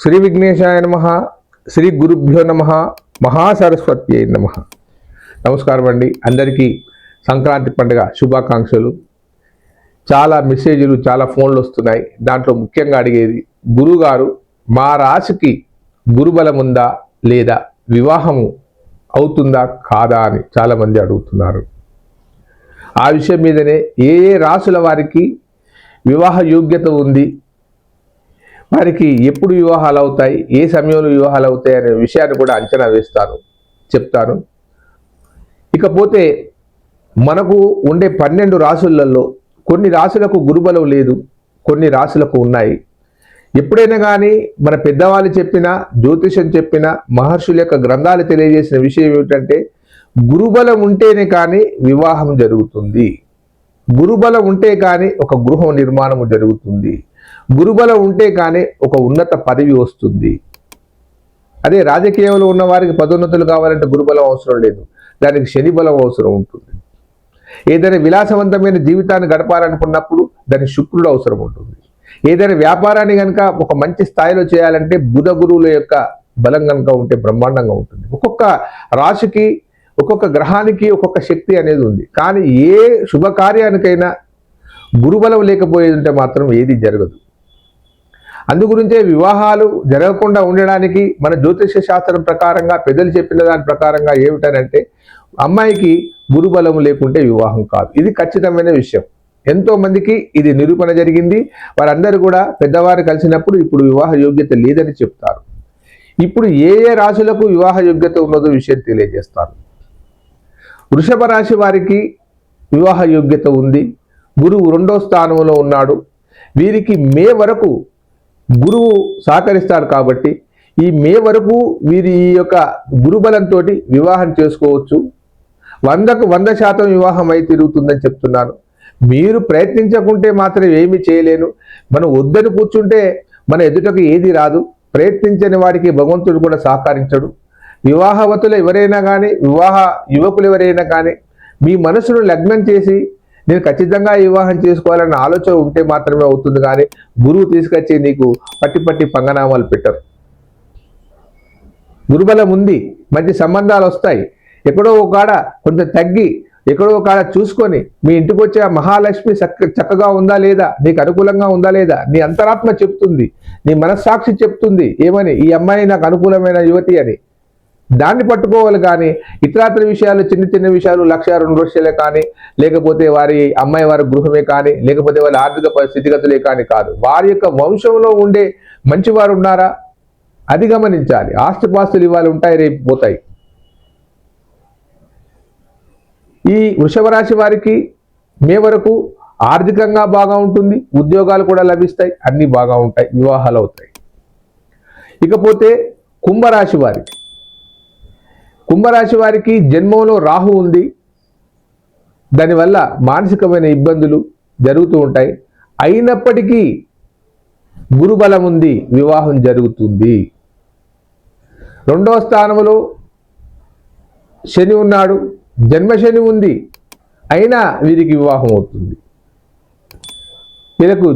శ్రీ విఘ్నేశాయ నమ శ్రీ గురుభ్యో నమ మహాసరస్వతి అయి నమ. నమస్కారం అండి. అందరికీ సంక్రాంతి పండుగ శుభాకాంక్షలు. చాలా మెసేజ్లు చాలా ఫోన్లు వస్తున్నాయి. దాంట్లో ముఖ్యంగా అడిగేది గురుగారు మా రాశికి గురుబలం ఉందా లేదా వివాహము అవుతుందా కాదా అని చాలామంది అడుగుతున్నారు. ఆ విషయం మీదనే ఏ ఏ రాసుల వారికి వివాహ యోగ్యత ఉంది వారికి ఎప్పుడు వివాహాలు అవుతాయి ఏ సమయంలో వివాహాలు అవుతాయి అనే విషయాన్ని కూడా అంచనా వేస్తాను చెప్తాను ఇకపోతే మనకు ఉండే పన్నెండు రాసులలో కొన్ని రాసులకు గురుబలం లేదు కొన్ని రాసులకు ఉన్నాయి. ఎప్పుడైనా కానీ మన పెద్దవాళ్ళు చెప్పిన జ్యోతిషం చెప్పిన మహర్షుల యొక్క గ్రంథాలు తెలియజేసిన విషయం ఏమిటంటే గురుబలం ఉంటేనే కానీ వివాహం జరుగుతుంది. గురుబలం ఉంటే కానీ ఒక గృహ నిర్మాణము జరుగుతుంది. గురుబలం ఉంటే కానీ ఒక ఉన్నత పదవి వస్తుంది. అదే రాజకీయంలో ఉన్న వారికి పదోన్నతులు కావాలంటే గురుబలం అవసరం లేదు. దానికి శని బలం అవసరం ఉంటుంది. ఏదైనా విలాసవంతమైన జీవితాన్ని గడపాలనుకున్నప్పుడు దానికి శుక్రుడు అవసరం ఉంటుంది. ఏదైనా వ్యాపారాన్ని కనుక ఒక మంచి స్థాయిలో చేయాలంటే బుధ గురువుల యొక్క బలం కనుక ఉంటే బ్రహ్మాండంగా ఉంటుంది. ఒక్కొక్క రాశికి ఒక్కొక్క గ్రహానికి ఒక్కొక్క శక్తి అనేది ఉంది. కానీ ఏ శుభకార్యానికైనా గురుబలం లేకపోయేది ఉంటే మాత్రం ఏది జరగదు. అందుగురించే వివాహాలు జరగకుండా ఉండడానికి మన జ్యోతిష శాస్త్రం ప్రకారంగా పెద్దలు చెప్పిన దాని ప్రకారంగా ఏమిటనంటే అమ్మాయికి గురుబలము లేకుంటే వివాహం కాదు. ఇది ఖచ్చితమైన విషయం. ఎంతో మందికి ఇది నిరూపణ జరిగింది. వారందరూ కూడా పెద్దవారు కలిసినప్పుడు ఇప్పుడు వివాహ యోగ్యత లేదని చెప్తారు. ఇప్పుడు ఏ ఏ రాశులకు వివాహ యోగ్యత ఉన్నదో విషయం తెలియజేస్తాను వృషభ రాశి వారికి వివాహ యోగ్యత ఉంది. గురువు రెండో స్థానంలో ఉన్నాడు. వీరికి మే వరకు గురువు సహకరిస్తాడు కాబట్టి ఈ మే వరకు వీరి ఈ యొక్క గురుబలంతో వివాహం చేసుకోవచ్చు. వందకు వంద శాతం వివాహం అయి తిరుగుతుందని చెప్తున్నాను. మీరు ప్రయత్నించకుంటే మాత్రం ఏమీ చేయలేను. మనం వద్దని కూర్చుంటే మన ఎదుటకు ఏది రాదు. ప్రయత్నించని వాడికి భగవంతుడు కూడా సహకరించడు. వివాహవతులు ఎవరైనా కానీ వివాహ యువకులు ఎవరైనా కానీ మీ మనసును లగ్నం చేసి నేను ఖచ్చితంగా వివాహం చేసుకోవాలన్న ఆలోచన ఉంటే మాత్రమే అవుతుంది కానీ గురువు తీసుకొచ్చి నీకు పట్టి పట్టి పంగనామాలు పెట్టరు. గురుబలం ఉంది మంచి సంబంధాలు వస్తాయి. ఎక్కడో ఒక కాడ కొంచెం తగ్గి ఎక్కడో ఒక చూసుకొని మీ ఇంటికి వచ్చే ఆ మహాలక్ష్మి చక్క చక్కగా ఉందా లేదా నీకు అనుకూలంగా ఉందా లేదా నీ అంతరాత్మ చెప్తుంది నీ మనస్సాక్షి చెప్తుంది ఏమని ఈ అమ్మాయి నాకు అనుకూలమైన యువతి అని. దాన్ని పట్టుకోవాలి కానీ ఇతరాతర విషయాలు చిన్న చిన్న విషయాలు లక్ష రెండు లక్షలే కానీ లేకపోతే వారి అమ్మాయి వారి గృహమే కానీ లేకపోతే వారి ఆర్థిక పరిస్థితిగతులే కానీ కాదు. వారి యొక్క వంశంలో ఉండే మంచివారు ఉన్నారా? అది గమనించాలి. ఆస్తిపాస్తులు ఇవాళ ఉంటాయి రేపు పోతాయి. ఈ వృషభ రాశి వారికి మే వరకు ఆర్థికంగా బాగా ఉంటుంది ఉద్యోగాలు కూడా లభిస్తాయి అన్నీ బాగా ఉంటాయి వివాహాలు అవుతాయి. ఇకపోతే కుంభరాశి వారికి కుంభరాశి వారికి జన్మంలో రాహు ఉంది. దానివల్ల మానసికమైన ఇబ్బందులు జరుగుతూ ఉంటాయి. అయినప్పటికీ గురుబలం ఉంది వివాహం జరుగుతుంది. రెండవ స్థానంలో శని ఉన్నాడు. జన్మశని ఉంది. అయినా వీరికి వివాహం అవుతుంది. వీళ్ళకు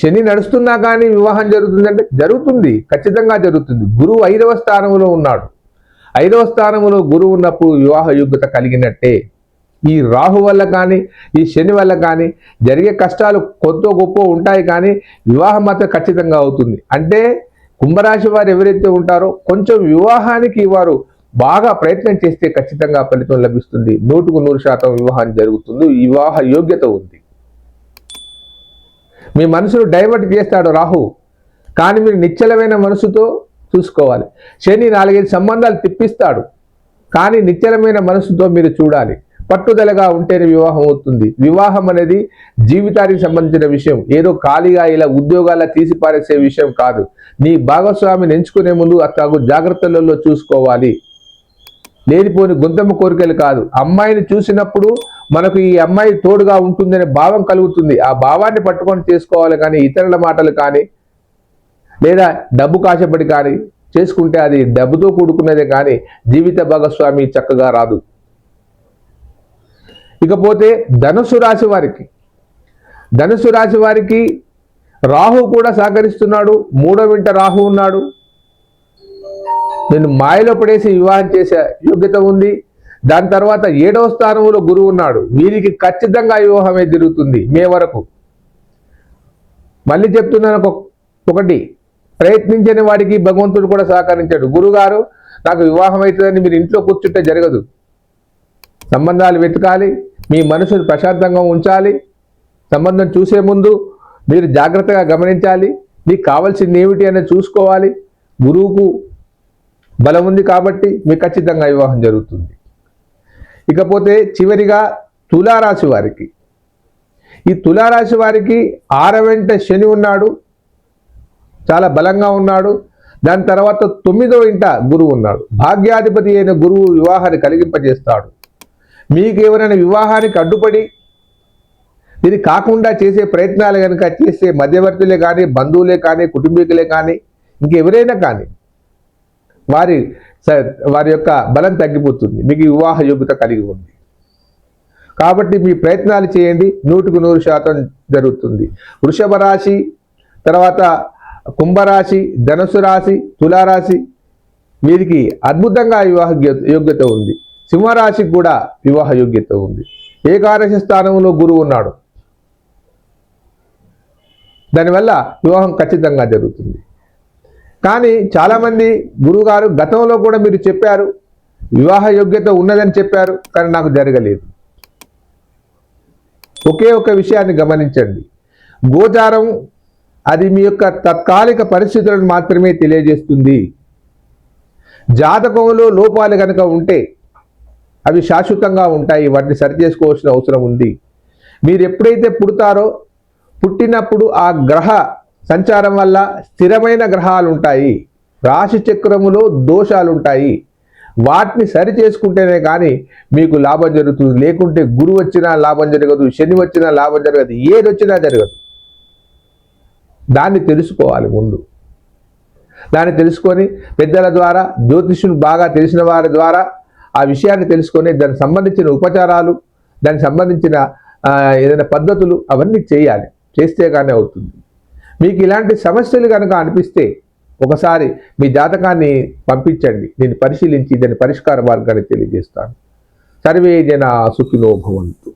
శని నడుస్తున్నా కానీ వివాహం జరుగుతుందంటే జరుగుతుంది. ఖచ్చితంగా జరుగుతుంది. గురువు ఐదవ స్థానంలో ఉన్నాడు. ఐదవ స్థానంలో గురువు ఉన్నప్పుడు వివాహ యోగ్యత కలిగినట్టే. ఈ రాహు వల్ల కానీ ఈ శని వల్ల కానీ జరిగే కష్టాలు కొంత గొప్ప ఉంటాయి కానీ వివాహం మాత్రం ఖచ్చితంగా అవుతుంది. అంటే కుంభరాశి వారు ఎవరైతే ఉంటారో కొంచెం వివాహానికి వారు బాగా ప్రయత్నం చేస్తే ఖచ్చితంగా ఫలితం లభిస్తుంది. నూటుకు నూరు శాతం వివాహం జరుగుతుంది. వివాహ యోగ్యత ఉంది. మీ మనసును డైవర్ట్ చేస్తాడు రాహు. కానీ మీరు నిశ్చలమైన మనసుతో చూసుకోవాలి. శని నాలుగైదు సంబంధాలు తిప్పిస్తాడు. కానీ నిత్యమైన మనసుతో మీరు చూడాలి. పట్టుదలగా ఉంటేనే వివాహం అవుతుంది. వివాహం అనేది జీవితానికి సంబంధించిన విషయం. ఏదో ఖాళీగా ఇలా ఉద్యోగాల తీసిపారేసే విషయం కాదు. నీ భాగస్వామిని ఎంచుకునే ముందు అతను జాగ్రత్తలలో చూసుకోవాలి. లేనిపోని గుంతమ్మ కోరికలు కాదు. అమ్మాయిని చూసినప్పుడు మనకు ఈ అమ్మాయి తోడుగా ఉంటుందనే భావం కలుగుతుంది. ఆ భావాన్ని పట్టుకొని చేసుకోవాలి కానీ ఇతరుల మాటలు కానీ లేదా డబ్బు కాసేపటి కానీ చేసుకుంటే అది డబ్బుతో కూడుకున్నదే కానీ జీవిత భాగస్వామి చక్కగా రాదు. ఇకపోతే ధనుసు రాశి వారికి ధనుసు రాశి వారికి రాహు కూడా సహకరిస్తున్నాడు మూడో వింట రాహు ఉన్నాడు. నేను మాయలో పడేసి వివాహం చేసే యోగ్యత ఉంది. దాని తర్వాత ఏడవ స్థానంలో గురువు ఉన్నాడు. వీరికి ఖచ్చితంగా వివాహమే జరుగుతుంది మే వరకు. మళ్ళీ చెప్తున్నాను ఒక- ఒకటి ప్రయత్నించని వాడికి భగవంతుడు కూడా సహకరించాడు. గురుగారు నాకు వివాహం అవుతుందని మీరు ఇంట్లో కూర్చుంటే జరగదు. సంబంధాలు వెతకాలి మీ మనసును ప్రశాంతంగా ఉంచాలి సంబంధం చూసే ముందు మీరు జాగ్రత్తగా గమనించాలి మీకు కావాల్సింది ఏమిటి అనేది చూసుకోవాలి. గురువుకు బలం ఉంది కాబట్టి మీకు ఖచ్చితంగా వివాహం జరుగుతుంది. ఇకపోతే చివరిగా తులారాశి వారికి. ఈ తులారాశి వారికి ఆరవెంట శని ఉన్నాడు. చాలా బలంగా ఉన్నాడు. దాని తర్వాత తొమ్మిదో ఇంట గురువు ఉన్నాడు. భాగ్యాధిపతి అయిన గురువు వివాహాన్ని కలిగింపజేస్తాడు. మీకు ఎవరైనా వివాహానికి అడ్డుపడి ఇది కాకుండా చేసే ప్రయత్నాలు కనుక చేసే మధ్యవర్తులే కానీ బంధువులే కానీ కుటుంబీకులే కానీ ఇంకెవరైనా కానీ వారి స- వారి యొక్క బలం తగ్గిపోతుంది. మీకు వివాహ యోగ్యత కలిగి ఉంది. కాబట్టి మీ ప్రయత్నాలు చేయండి. నూటికి నూరు శాతం జరుగుతుంది. వృషభ రాశి తర్వాత కుంభరాశి ధనుసు రాశి తులారాశి వీరికి అద్భుతంగా వివాహ యోగ్యత ఉంది. సింహరాశికి కూడా వివాహ యోగ్యత ఉంది. ఏకాదశి స్థానంలో గురువు ఉన్నాడు. దానివల్ల వివాహం ఖచ్చితంగా జరుగుతుంది. కానీ చాలామంది గురువుగారు గతంలో కూడా మీరు చెప్పారు వివాహ యోగ్యత ఉన్నదని చెప్పారు కానీ నాకు జరగలేదు. ఒకే ఒక విషయాన్ని గమనించండి. గోచారం అది మీ యొక్క తత్కాలిక పరిస్థితులను మాత్రమే తెలియజేస్తుంది. జాతకంలో లోపాలు కనుక ఉంటే అవి శాశ్వతంగా ఉంటాయి వాటిని సరి చేసుకోవాల్సిన అవసరం ఉంది. మీరు ఎప్పుడైతే పుడతారో పుట్టినప్పుడు ఆ గ్రహ సంచారం వల్ల స్థిరమైన గ్రహాలు ఉంటాయి. రాశి చక్రములో దోషాలు ఉంటాయి. వాటిని సరి చేసుకుంటేనే కానీ మీకు లాభం జరుగుతుంది. లేకుంటే గురువు వచ్చినా లాభం జరగదు శని వచ్చినా లాభం జరగదు ఏది వచ్చినా జరగదు. దాన్ని తెలుసుకోవాలి ముందు. దాన్ని తెలుసుకొని పెద్దల ద్వారా జ్యోతిష్యులు బాగా తెలిసిన వారి ద్వారా ఆ విషయాన్ని తెలుసుకొని దానికి సంబంధించిన ఉపచారాలు దానికి సంబంధించిన ఏదైనా పద్ధతులు అవన్నీ చేయాలి. చేస్తే కానీ అవుతుంది. మీకు ఇలాంటి సమస్యలు కనుక అనిపిస్తే ఒకసారి మీ జాతకాన్ని పంపించండి. నేను పరిశీలించి దాని పరిష్కార మార్గాన్ని తెలియజేస్తాను. సర్వే జన సుఖినో భవంతు.